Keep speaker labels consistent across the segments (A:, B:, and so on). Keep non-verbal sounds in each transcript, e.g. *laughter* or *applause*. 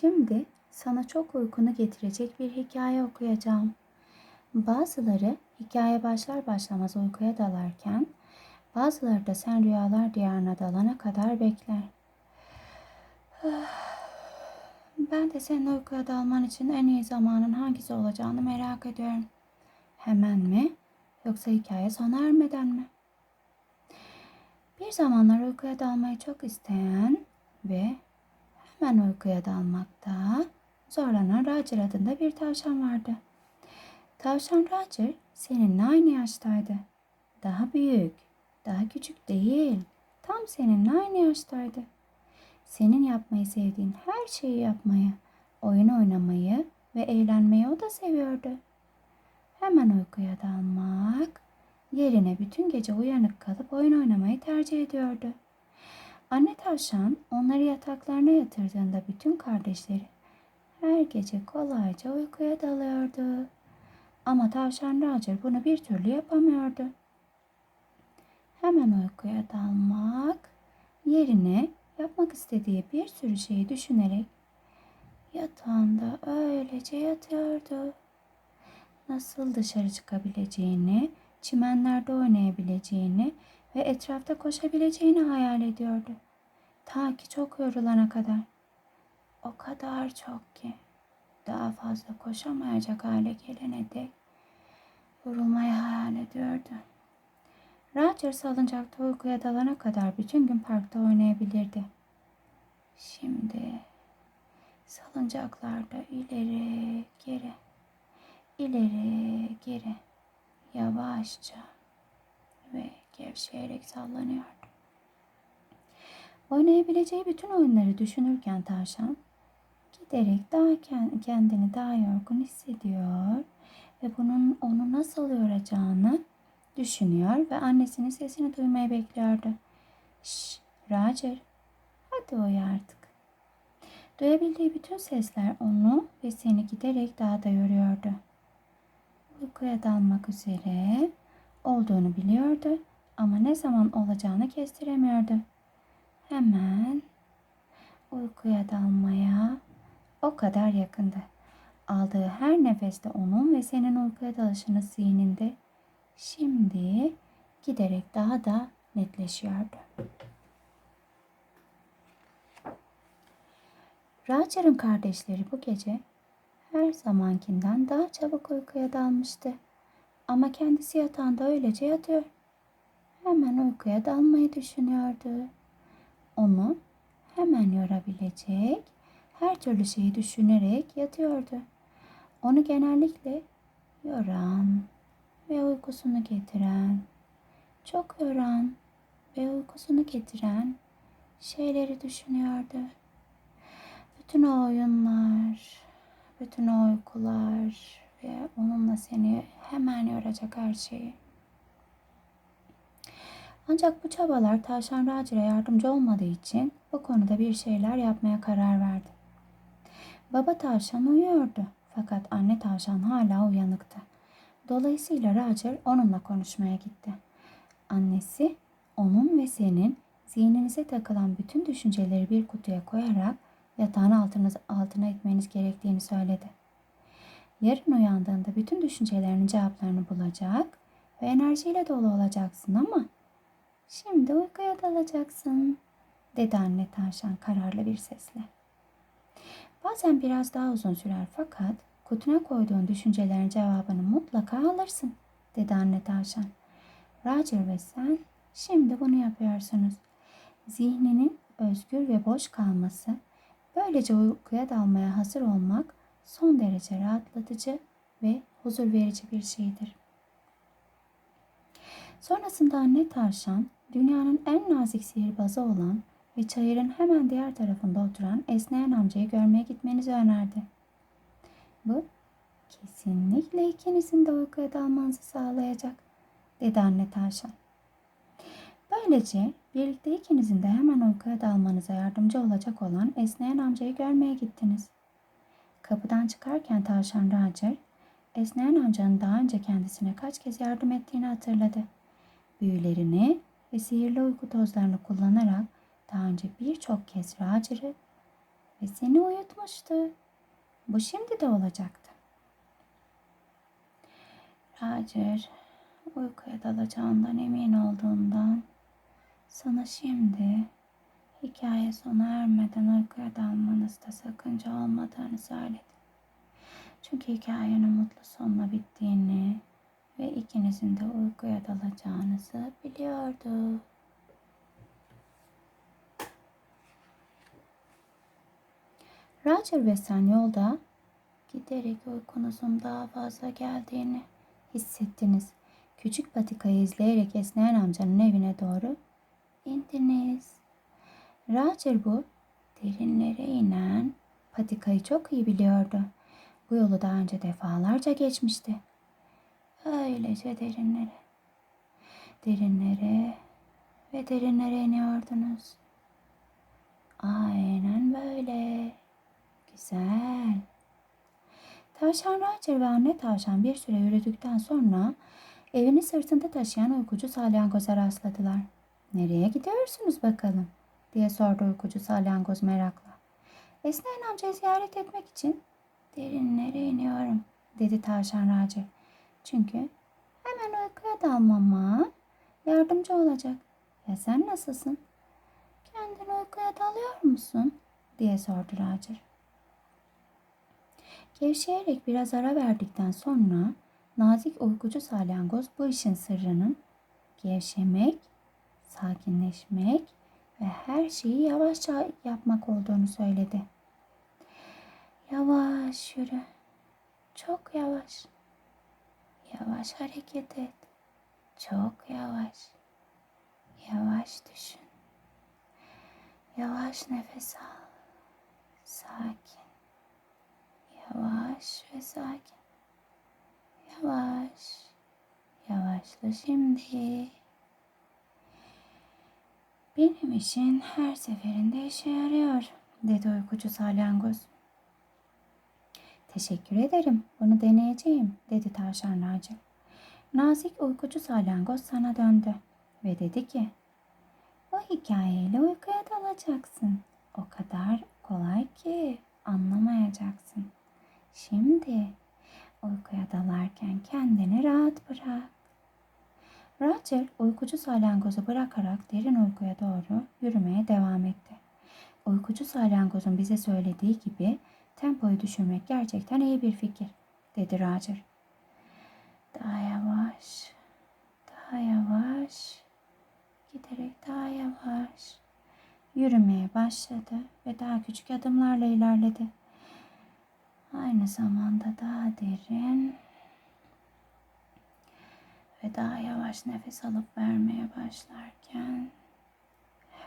A: Şimdi sana çok uykunu getirecek bir hikaye okuyacağım. Bazıları hikaye başlar başlamaz uykuya dalarken, bazıları da sen rüyalar diyarına dalana kadar bekler. *sighs* Ben de senin uykuya dalman için en iyi zamanın hangisi olacağını merak ediyorum. Hemen mi yoksa hikaye sona ermeden mi? Bir zamanlar uykuya dalmayı çok isteyen ve hemen uykuya dalmakta zorlanan Roger adında bir tavşan vardı. Tavşan Roger seninle aynı yaştaydı. Daha büyük, daha küçük değil. Tam seninle aynı yaştaydı. Senin yapmayı sevdiğin her şeyi yapmayı, oyun oynamayı ve eğlenmeyi o da seviyordu. Hemen uykuya dalmak yerine bütün gece uyanık kalıp oyun oynamayı tercih ediyordu. Anne tavşan onları yataklarına yatırdığında bütün kardeşleri her gece kolayca uykuya dalıyordu. Ama tavşan Roger bunu bir türlü yapamıyordu. Hemen uykuya dalmak yerine yapmak istediği bir sürü şeyi düşünerek yatağında öylece yatıyordu. Nasıl dışarı çıkabileceğini, çimenlerde oynayabileceğini ve etrafta koşabileceğini hayal ediyordu. Ta ki çok yorulana kadar. O kadar çok ki daha fazla koşamayacak hale gelene dek yorulmayı hayal ediyordu. Roger salıncakta uykuya dalana kadar bütün gün parkta oynayabilirdi. Şimdi salıncaklarda ileri geri, ileri geri, yavaşça ve gevşeyerek sallanıyordu. Oynayabileceği bütün oyunları düşünürken tavşan giderek daha kendini daha yorgun hissediyor ve bunun onu nasıl yoracağını düşünüyor ve annesinin sesini duymayı bekliyordu. Şşş Roger hadi uyu artık. Duyabildiği bütün sesler onu ve seni giderek daha da yoruyordu. Uykuya dalmak üzere olduğunu biliyordu ama ne zaman olacağını kestiremiyordu. Hemen uykuya dalmaya o kadar yakındı. Aldığı her nefeste onun ve senin uykuya dalışını zihninde şimdi giderek daha da netleşiyordu. Roger'ın kardeşleri bu gece her zamankinden daha çabuk uykuya dalmıştı. Ama kendisi yatağında öylece yatıyor. Hemen uykuya dalmayı düşünüyordu. Onu hemen yorabilecek her türlü şeyi düşünerek yatıyordu. Onu genellikle yoran ve uykusunu getiren, çok yoran ve uykusunu getiren şeyleri düşünüyordu. Bütün o oyunlar, bütün o uykular ve onunla seni hemen yoracak her şeyi. Ancak bu çabalar tavşan Roger'a yardımcı olmadığı için bu konuda bir şeyler yapmaya karar verdi. Baba tavşan uyuyordu fakat anne tavşan hala uyanıktı. Dolayısıyla Roger onunla konuşmaya gitti. Annesi onun ve senin zihninize takılan bütün düşünceleri bir kutuya koyarak yatağın altına, altına etmeniz gerektiğini söyledi. Yarın uyandığında bütün düşüncelerinin cevaplarını bulacak ve enerjiyle dolu olacaksın ama şimdi uykuya dalacaksın, dedi anne tavşan kararlı bir sesle. Bazen biraz daha uzun sürer fakat kutuna koyduğun düşüncelerin cevabını mutlaka alırsın, dedi anne tavşan. Roger ve sen şimdi bunu yapıyorsunuz. Zihninin özgür ve boş kalması, böylece uykuya dalmaya hazır olmak son derece rahatlatıcı ve huzur verici bir şeydir. Sonrasında anne tavşan dünyanın en nazik sihirbazı olan ve çayırın hemen diğer tarafında oturan esneyen amcayı görmeye gitmenizi önerdi. Bu kesinlikle ikinizin de uykuya dalmanızı sağlayacak, dedi anne tavşan. Böylece birlikte ikinizin de hemen uykuya dalmanıza yardımcı olacak olan esneyen amcayı görmeye gittiniz. Kapıdan çıkarken tavşan Roger, esneyen amcanın daha önce kendisine kaç kez yardım ettiğini hatırladı. Büyülerini ve sihirli uyku tozlarını kullanarak daha önce birçok kez Roger'ı ve seni uyutmuştu. Bu şimdi de olacaktı. Roger uykuya dalacağından emin olduğundan sana şimdi hikaye sona ermeden uykuya dalmanızda sakınca olmadığını söyledi. Çünkü hikayenin mutlu sonla bittiğini ve ikinizin de uykuya dalacağınızı biliyordu. Roger ve sen yolda giderek uykunuzun daha fazla geldiğini hissettiniz. Küçük patikayı izleyerek esneyen amcanın evine doğru indiniz. Roger bu derinlere inen patikayı çok iyi biliyordu. Bu yolu daha önce defalarca geçmişti. Öylece derinlere, derinlere ve derinlere iniyordunuz. Aynen böyle. Güzel. Tavşan Roger ve anne tavşan bir süre yürüdükten sonra evini sırtında taşıyan uykucu salyangoza rastladılar. Nereye gidiyorsunuz bakalım? diye sordu uykucu salyangoz merakla. Esneyen amcayı ziyaret etmek için derinlere iniyorum dedi tavşan Roger. Çünkü hemen uykuya dalmama yardımcı olacak. Ya sen nasılsın? Kendin uykuya dalıyor musun? diye sordu Roger. Gevşeyerek biraz ara verdikten sonra nazik uykucu salyangoz bu işin sırrının gevşemek, sakinleşmek ve her şeyi yavaşça yapmak olduğunu söyledi. Yavaş yürü. Çok yavaş. Yavaş hareket et. Çok yavaş. Yavaş düşün. Yavaş nefes al. Sakin. Yavaş ve sakin. Yavaş. Yavaşla şimdi. Benim işin her seferinde işe yarıyor, dedi uykucu salyangoz. Teşekkür ederim, bunu deneyeceğim, dedi tavşan Naci. Nazik uykucu salyangoz sana döndü ve dedi ki, bu hikayeyle uykuya dalacaksın. O kadar kolay ki anlamayacaksın. Şimdi uykuya dalarken kendini rahat bırak. Roger uykucu salyangozu bırakarak derin uykuya doğru yürümeye devam etti. Uykucu salyangozun bize söylediği gibi tempoyu düşürmek gerçekten iyi bir fikir, dedi Roger. Daha yavaş, daha yavaş, giderek daha yavaş yürümeye başladı ve daha küçük adımlarla ilerledi. Aynı zamanda daha derin ve daha yavaş nefes alıp vermeye başlarken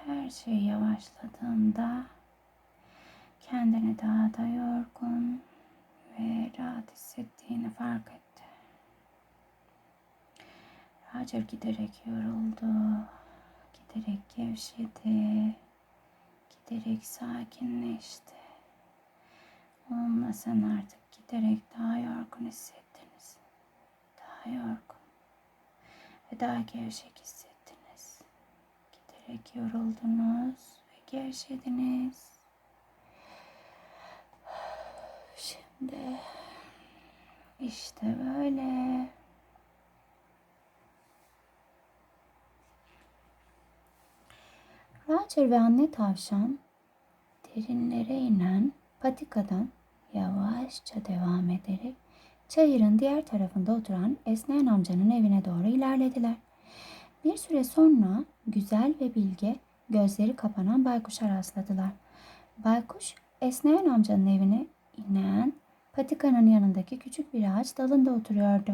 A: her şey yavaşladığında kendini daha da yorgun ve rahat hissettiğini fark etti. Roger giderek yoruldu, giderek gevşedi, giderek sakinleşti. Sen artık giderek daha yorgun hissettiniz. Daha yorgun ve daha gevşek hissettiniz. Giderek yoruldunuz ve gevşediniz. Şimdi işte böyle. Roger ve anne tavşan derinlere inen patikadan yavaşça devam ederek çayırın diğer tarafında oturan esneyen amcanın evine doğru ilerlediler. Bir süre sonra güzel ve bilge gözleri kapanan baykuşa rastladılar. Baykuş esneyen amcanın evine inen patikanın yanındaki küçük bir ağaç dalında oturuyordu.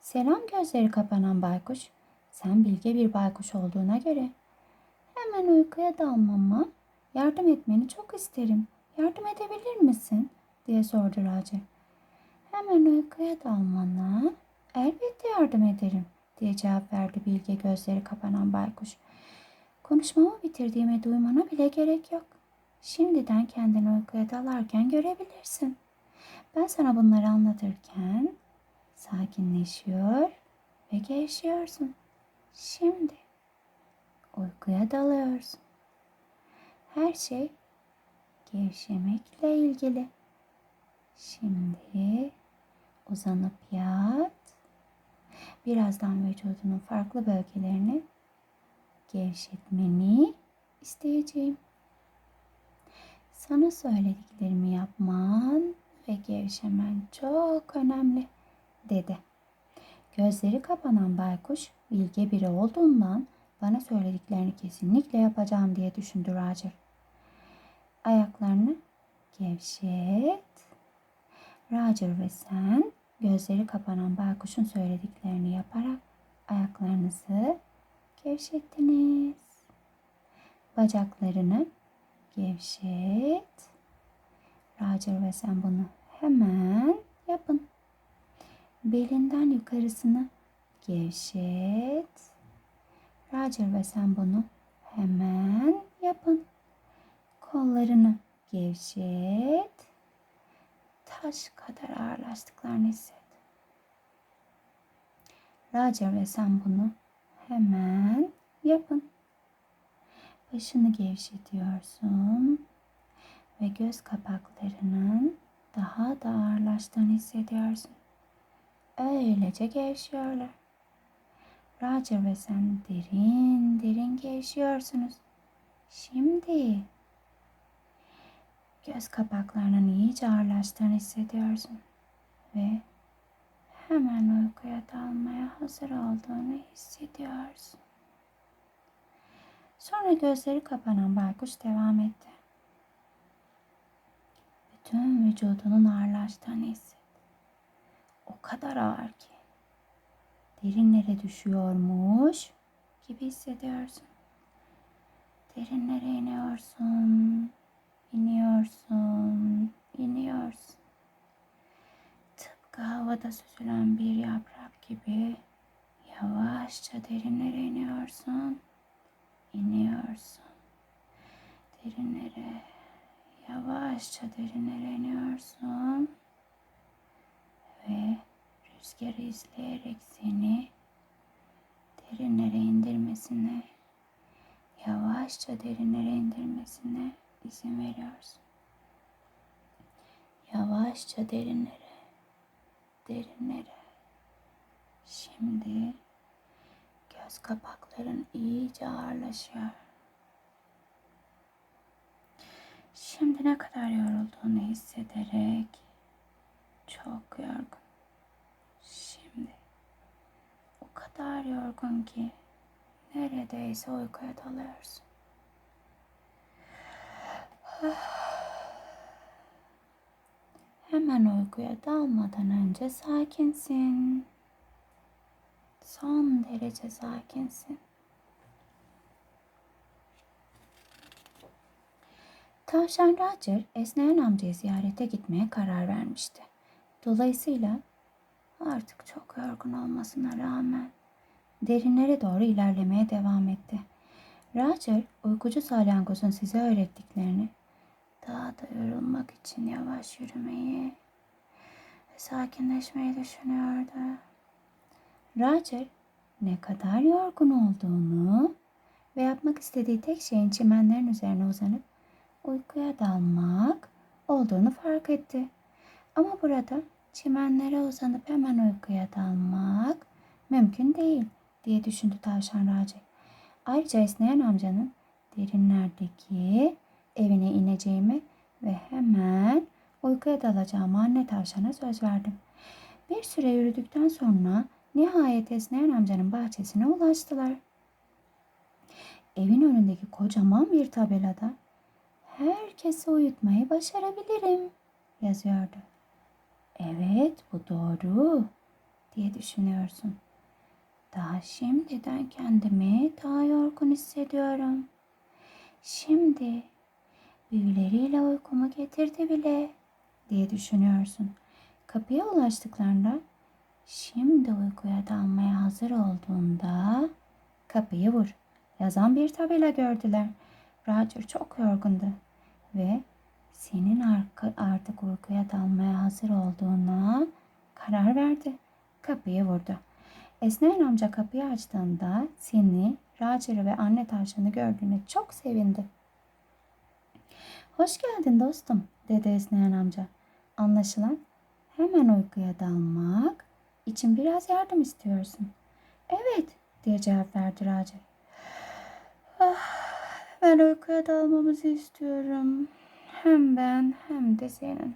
A: Selam gözleri kapanan baykuş. Sen bilge bir baykuş olduğuna göre hemen uykuya dalmama yardım etmeni çok isterim. Yardım edebilir misin? diye sordu Raci. Hemen uykuya dalmana elbette yardım ederim diye cevap verdi bilge gözleri kapanan baykuş. Konuşmamı bitirdiğimi duymana bile gerek yok. Şimdiden kendini uykuya dalarken görebilirsin. Ben sana bunları anlatırken sakinleşiyor ve gevşiyorsun. Şimdi uykuya dalıyorsun. Her şey gevşemekle ilgili. Şimdi uzanıp yat. Birazdan vücudunun farklı bölgelerini gevşetmeni isteyeceğim. Sana söylediklerimi yapman ve gevşemen çok önemli dedi. Gözleri kapanan baykuş bilge biri olduğundan bana söylediklerini kesinlikle yapacağım diye düşündü Roger. Ayaklarını gevşet. Roger ve sen gözleri kapanan baykuşun söylediklerini yaparak ayaklarınızı gevşettiniz. Bacaklarını gevşet. Roger ve sen bunu hemen yapın. Belinden yukarısını gevşet. Roger ve sen bunu hemen yapın. Kollarını gevşet. Taş kadar ağırlaştıklarını hisset. Roger ve sen bunu hemen yapın. Başını gevşetiyorsun ve göz kapaklarının daha da ağırlaştığını hissediyorsun. Öylece gevşiyorlar. Roger ve sen derin derin gevşiyorsunuz. Şimdi göz kapaklarının iyice ağırlaştığını hissediyorsun ve hemen uykuya dalmaya hazır olduğunu hissediyorsun. Sonra gözleri kapanan baykuş devam etti. Bütün vücudunun ağırlaştığını hisset. O kadar ağır ki derinlere düşüyormuş gibi hissediyorsun. Derinlere iniyorsun, iniyorsun, iniyorsun. Tıpkı havada süzülen bir yaprak gibi yavaşça derinlere iniyorsun, iniyorsun. Derinlere, yavaşça derinlere iniyorsun ve rüzgarı izleyerek seni derinlere indirmesine, yavaşça derinlere indirmesine izin veriyorsun. Yavaşça derinlere, derinlere. Şimdi göz kapakların iyice ağırlaşıyor. Şimdi ne kadar yorulduğunu hissederek çok yorgun kadar yorgun ki neredeyse uykuya dalıyorsun. *sighs* Hemen uykuya dalmadan önce sakinsin. Son derece sakinsin. Tavşan Roger esneyen amcayı ziyarete gitmeye karar vermişti. Dolayısıyla artık çok yorgun olmasına rağmen derinlere doğru ilerlemeye devam etti. Roger, uykucu salyangozun size öğrettiklerini, daha da yorulmak için yavaş yürümeyi ve sakinleşmeyi düşünüyordu. Roger, ne kadar yorgun olduğunu ve yapmak istediği tek şeyin çimenlerin üzerine uzanıp uykuya dalmak olduğunu fark etti. Ama burada çimenlere uzanıp hemen uykuya dalmak mümkün değil diye düşündü tavşan Raci. Ayrıca esneyen amcanın derinlerdeki evine ineceğimi ve hemen uykuya dalacağımı anne tavşana söz verdim. Bir süre yürüdükten sonra nihayet esneyen amcanın bahçesine ulaştılar. Evin önündeki kocaman bir tabelada herkesi uyutmayı başarabilirim yazıyordu. Evet bu doğru diye düşünüyorsun. Daha şimdiden kendimi daha yorgun hissediyorum. Şimdi büyüleriyle uykumu getirdi bile diye düşünüyorsun. Kapıya ulaştıklarında şimdi uykuya dalmaya hazır olduğunda kapıyı vur yazan bir tabela gördüler. Roger çok yorgundu ve senin artık uykuya dalmaya hazır olduğuna karar verdi. Kapıyı vurdu. Esneyen amca kapıyı açtığında seni, Roger'ı ve anne tavşanı gördüğüne çok sevindi. Hoş geldin dostum, dedi esneyen amca. Anlaşılan hemen uykuya dalmak için biraz yardım istiyorsun. Evet, diye cevap verdi Raci. Ah, ben uykuya dalmamızı istiyorum. Hem ben hem de senin.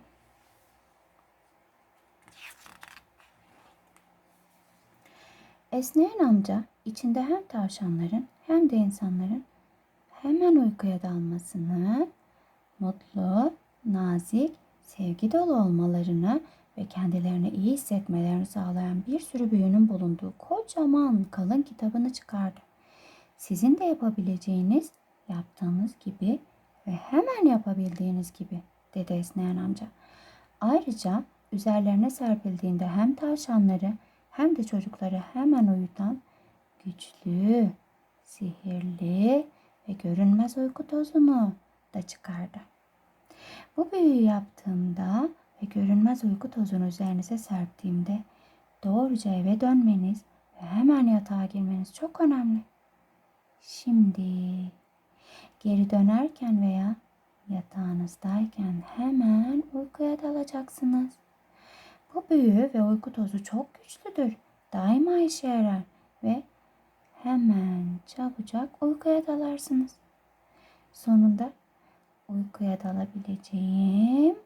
A: Esneyen amca içinde hem tavşanların hem de insanların hemen uykuya dalmasını, mutlu, nazik, sevgi dolu olmalarını ve kendilerini iyi hissetmelerini sağlayan bir sürü büyünün bulunduğu kocaman kalın kitabını çıkardı. Sizin de yapabileceğiniz, yaptığınız gibi ve hemen yapabildiğiniz gibi dedi esneyen amca. Ayrıca üzerlerine serpildiğinde hem tavşanları hem de çocukları hemen uyutan güçlü, sihirli ve görünmez uyku tozunu da çıkardı. Bu büyüyü yaptığımda ve görünmez uyku tozunu üzerinize serptiğimde doğruca eve dönmeniz ve hemen yatağa girmeniz çok önemli. Şimdi geri dönerken veya yatağınızdayken hemen uykuya dalacaksınız. Bu büyü ve uyku tozu çok güçlüdür. Daima işe yarar ve hemen çabucak uykuya dalarsınız. Sonunda uykuya dalabileceğim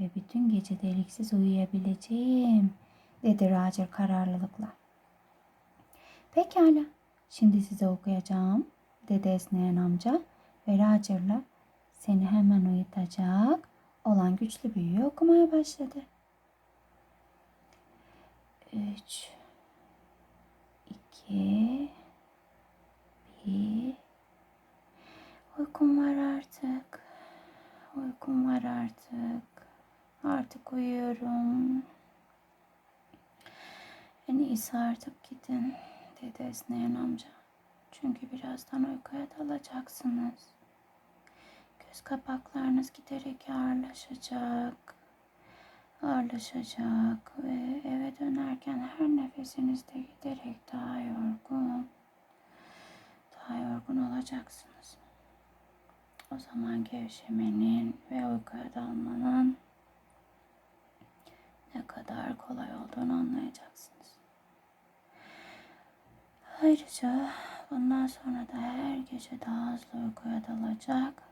A: ve bütün gece deliksiz uyuyabileceğim dedi Roger kararlılıkla. Pekala şimdi size okuyacağım dedi esneyen amca ve Roger'la seni hemen uyutacak olan güçlü büyüyü okumaya başladı. Üç, iki, bir. Uykum var artık. Uykum var artık. Artık uyuyorum. En iyisi artık gidin dedi esneyen amca. Çünkü birazdan uykuya dalacaksınız. Göz kapaklarınız giderek ağırlaşacak. Ağırlaşacak ve eve dönerken her nefesinizde giderek daha yorgun, daha yorgun olacaksınız. O zaman gevşemenin ve uykuya dalmanın ne kadar kolay olduğunu anlayacaksınız. Ayrıca bundan sonra da her gece daha hızlı uykuya dalacak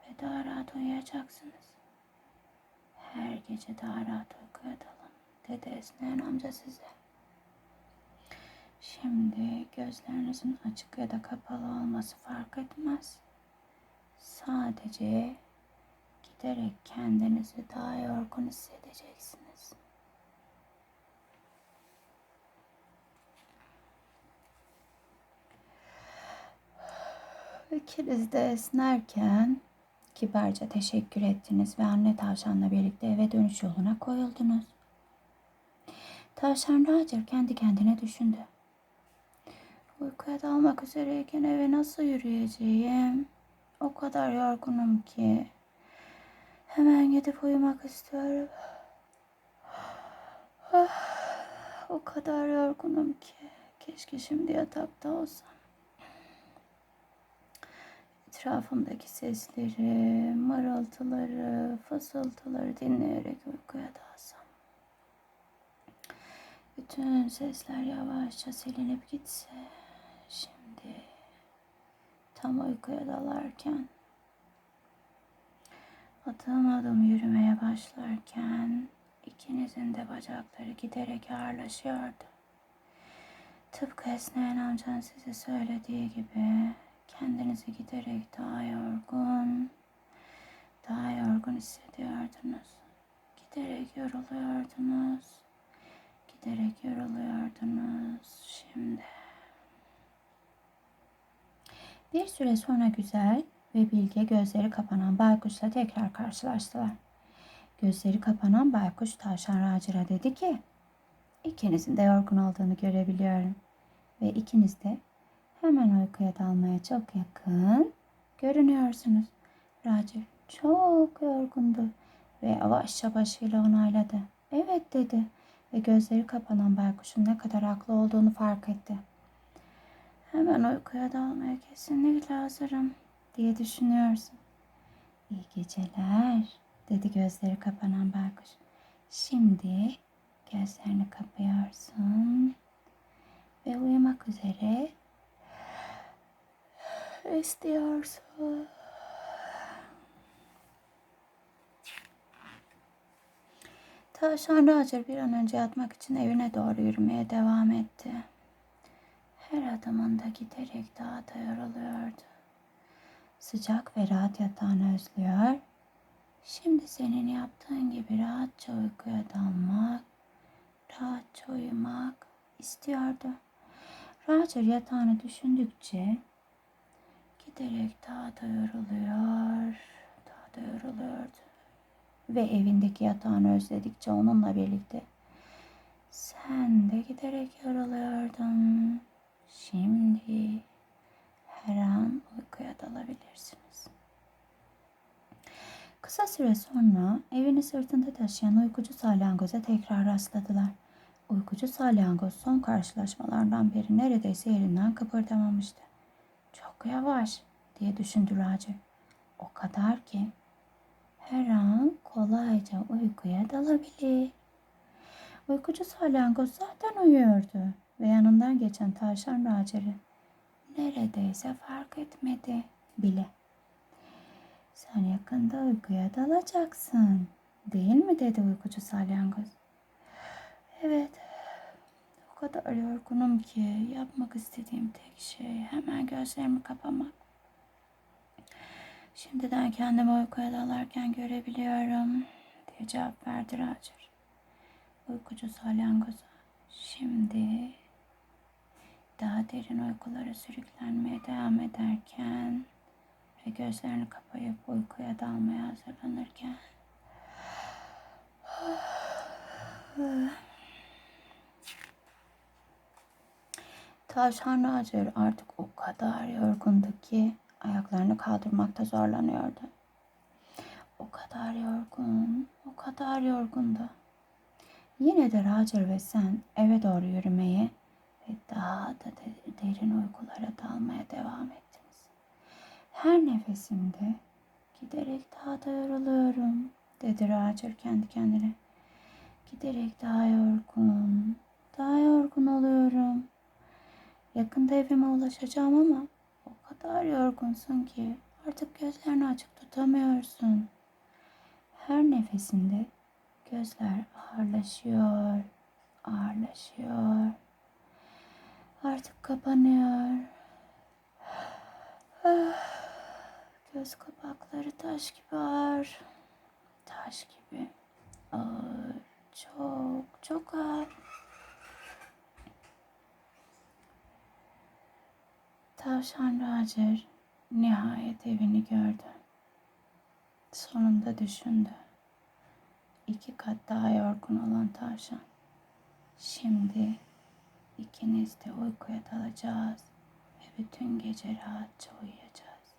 A: ve daha rahat uyuyacaksınız. Her gece daha rahat uykuya dalın dedi esneyen amca size. Şimdi gözlerinizin açık ya da kapalı olması fark etmez. Sadece giderek kendinizi daha yorgun hissedeceksiniz. İkiniz de esnerken kibarca teşekkür ettiniz ve anne tavşanla birlikte eve dönüş yoluna koyuldunuz. Tavşan Roger kendi kendine düşündü. Uykuya dalmak üzereyken eve nasıl yürüyeceğim? O kadar yorgunum ki. Hemen gidip uyumak istiyorum. O kadar yorgunum ki. Keşke şimdi yatakta olsam. Etrafımdaki sesleri, mırıltıları, fısıltıları dinleyerek uykuya dalsam. Bütün sesler yavaşça silinip gitse. Şimdi tam uykuya dalarken adım adım yürümeye başlarken ikinizin de bacakları giderek ağırlaşıyordu. Tıpkı esneyen amcan size söylediği gibi kendinizi giderek daha yorgun, daha yorgun hissediyordunuz. Giderek yoruluyordunuz. Giderek yoruluyordunuz. Şimdi bir süre sonra güzel ve bilge gözleri kapanan baykuşla tekrar karşılaştılar. Gözleri kapanan baykuş tavşan Racir'a dedi ki, ikinizin de yorgun olduğunu görebiliyorum ve ikiniz de hemen uykuya dalmaya çok yakın görünüyorsunuz. Racir çok yorgundu ve yavaşça başıyla onayladı. Evet dedi ve gözleri kapanan baykuşun ne kadar haklı olduğunu fark etti. Hemen uykuya dalmaya kesinlikle hazırım diye düşünüyorsun. İyi geceler, dedi gözleri kapanan Baykuş. Şimdi gözlerini kapıyorsun ve uyumak üzere istiyorsun. Tavşan Roger bir an önce yatmak için evine doğru yürümeye devam etti. Her adımında giderek daha da yoruluyordu. Sıcak ve rahat yatağını özlüyor. Şimdi senin yaptığın gibi rahatça uykuya dalmak, rahatça uyumak istiyordu. Roger yatağını düşündükçe giderek daha da yoruluyor, daha da yoruluyordu. Ve evindeki yatağını özledikçe onunla birlikte sen de giderek yoruluyordun. Şimdi her an uykuya dalabilirsiniz. Kısa süre sonra evini sırtında taşıyan uykucu salyangoza tekrar rastladılar. Uykucu salyangoz son karşılaşmalardan beri neredeyse yerinden kıpırdamamıştı. Çok yavaş diye düşündü Roger. O kadar ki her an kolayca uykuya dalabilir. Uykucu salyangoz zaten uyuyordu ve yanından geçen tavşan Roger'ı neredeyse fark etmedi bile. Sen yakında uykuya dalacaksın değil mi dedi uykucu salyangoz. Evet o kadar yorgunum ki yapmak istediğim tek şey hemen gözlerimi kapamak. Şimdiden kendimi uykuya dalarken görebiliyorum diye cevap verdi Roger. Uykucu salyangoza. Şimdi daha derin uykulara sürüklenmeye devam ederken ve gözlerini kapayıp uykuya dalmaya hazırlanırken *sighs* Tavşan Roger artık o kadar yorgundu ki ayaklarını kaldırmakta zorlanıyordu. O kadar yorgun, o kadar yorgundu. Yine de Roger ve sen eve doğru yürümeye ve daha da derin uykulara dalmaya devam ettiniz. Her nefesimde giderek daha da yoruluyorum dedi Roger kendi kendine. Giderek daha yorgun, daha yorgun oluyorum. Yakında evime ulaşacağım ama o kadar yorgunsun ki artık gözlerini açık tutamıyorsun. Her nefesinde gözler ağırlaşıyor, ağırlaşıyor. Artık kapanıyor. Göz kapakları taş gibi ağır. Taş gibi ağır. Çok çok ağır. Tavşan Roger nihayet evini gördü. Sonunda düşündü. İki kat daha yorgun olan tavşan. Şimdi ikiniz de uykuya dalacağız ve bütün gece rahatça uyuyacağız.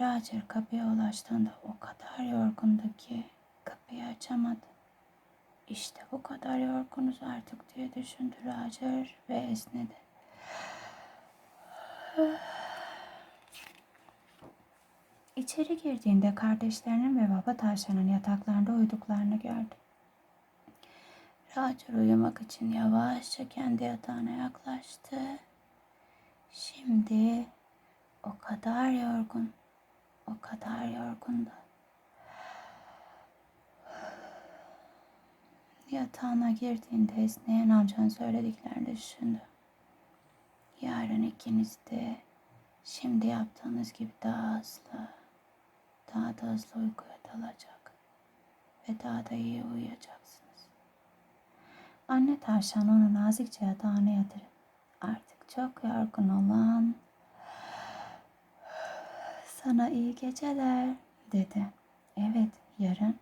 A: Roger kapıya ulaştığında o kadar yorgundu ki kapıyı açamadı. İşte bu kadar yorgunuz artık diye düşündü Roger ve esnedi. İçeri girdiğinde kardeşlerinin ve baba tavşanın yataklarında uyuduklarını gördü. Roger uyumak için yavaşça kendi yatağına yaklaştı. Şimdi o kadar yorgun, o kadar yorgundu. Yatağına girdiğinde esneyen amcanın söylediklerini düşündü. Yarın ikiniz de şimdi yaptığınız gibi daha hızlı, daha da hızlı uykuya dalacak ve daha da iyi uyuyacaksınız. Anne tavşan onu nazikçe yatağına yatırıp artık çok yorgun olan sana iyi geceler dedi. Evet yarın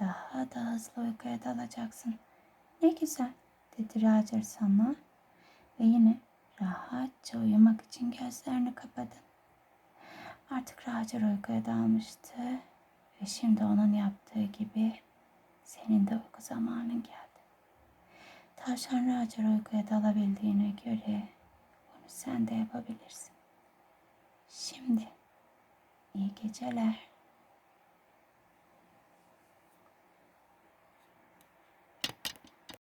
A: daha da hızlı uykuya dalacaksın. Ne güzel dedi Roger sana ve yine rahatça uyumak için gözlerini kapadı. Artık Roger uykuya dalmıştı ve şimdi onun yaptığı gibi senin de uyku zamanın geldi. Tavşan Roger uykuya dalabildiğine göre bunu sen de yapabilirsin. Şimdi İyi geceler.